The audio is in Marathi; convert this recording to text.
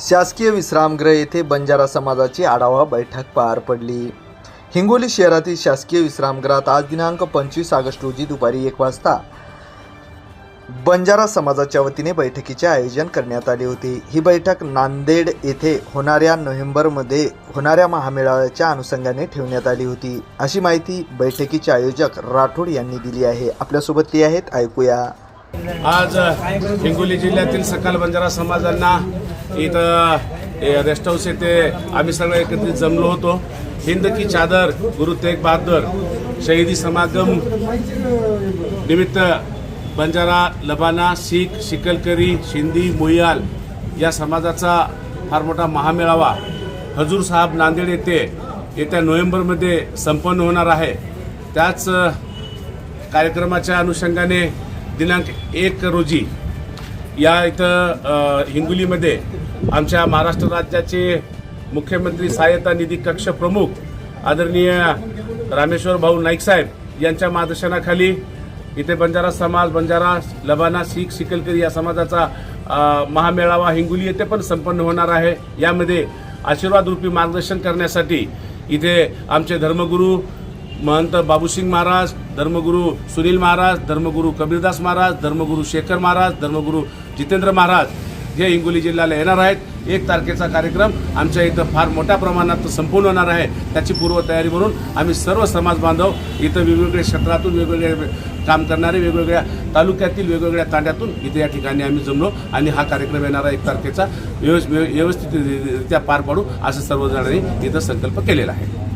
शासकीय विश्रामगृह येथे बंजारा समाजाची आढावा बैठक पार पडली. हिंगोली शहरातील शासकीय विश्रामगृहात आज दिनांक पंचवीस ऑगस्ट रोजी दुपारी एक वाजता बंजारा समाजाच्या वतीने बैठकीचे आयोजन करण्यात आले होते. ही बैठक नांदेड येथे होणाऱ्या नोव्हेंबरमध्ये होणाऱ्या महामेळाव्याच्या अनुषंगाने ठेवण्यात आली होती. अशी माहिती बैठकीचे आयोजक राठोड यांनी दिली आहे. आपल्यासोबत ते आहेत ऐकूया. आज हिंगोली जिल्ह्यातील सकल बंजारा समाजांना इथं रेस्ट हाऊस येथे आम्ही सगळे एकत्रित जमलो होतो. हिंद की चादर गुरु तेग बहादर शहीदी समागम निमित्त बंजारा लबाना शीख शिकलकरी शिंदी मोयाल या समाजाचा फार मोठा महामेळावा हजूर साहेब नांदेड येथे येत्या नोव्हेंबरमध्ये संपन्न होणार आहे. त्याच कार्यक्रमाच्या अनुषंगाने दिनांक एक रोजी या इथं हिंगोलीमध्ये आमच्या महाराष्ट्र राज्याचे मुख्यमंत्री सहाय्यता निधी कक्ष प्रमुख आदरणीय रामेश्वर भाऊ नाईक साहेब यांच्या मार्गदर्शनाखाली इथे बंजारा समाज बंजारा लबाना शीख शिकलकरी या समाजाचा महामेळावा हिंगोली येथे पण संपन्न होणार आहे. यामध्ये आशीर्वाद रूपी मार्गदर्शन करण्यासाठी इथे आमचे धर्मगुरू महंत बाबूसिंग महाराज धर्मगुरू सुनील महाराज धर्मगुरू कबीरदास महाराज धर्मगुरू शेखर महाराज धर्मगुरू जितेंद्र महाराज हे हिंगोली जिल्ह्याला येणार आहेत. एक तारखेचा कार्यक्रम आमच्या इथं फार मोठ्या प्रमाणात संपूर्ण होणार आहे. त्याची पूर्वतयारी म्हणून आम्ही सर्व समाज बांधव इथं वेगवेगळ्या क्षेत्रातून वेगवेगळे काम करणारे वेगवेगळ्या तालुक्यातील वेगवेगळ्या तांड्यातून इथे या ठिकाणी आम्ही जमलो आणि हा कार्यक्रम येणारा एक तारखेचा. व्यवस्थितरित्या पार पाडू असं सर्वजणांनी इथं संकल्प केलेला आहे.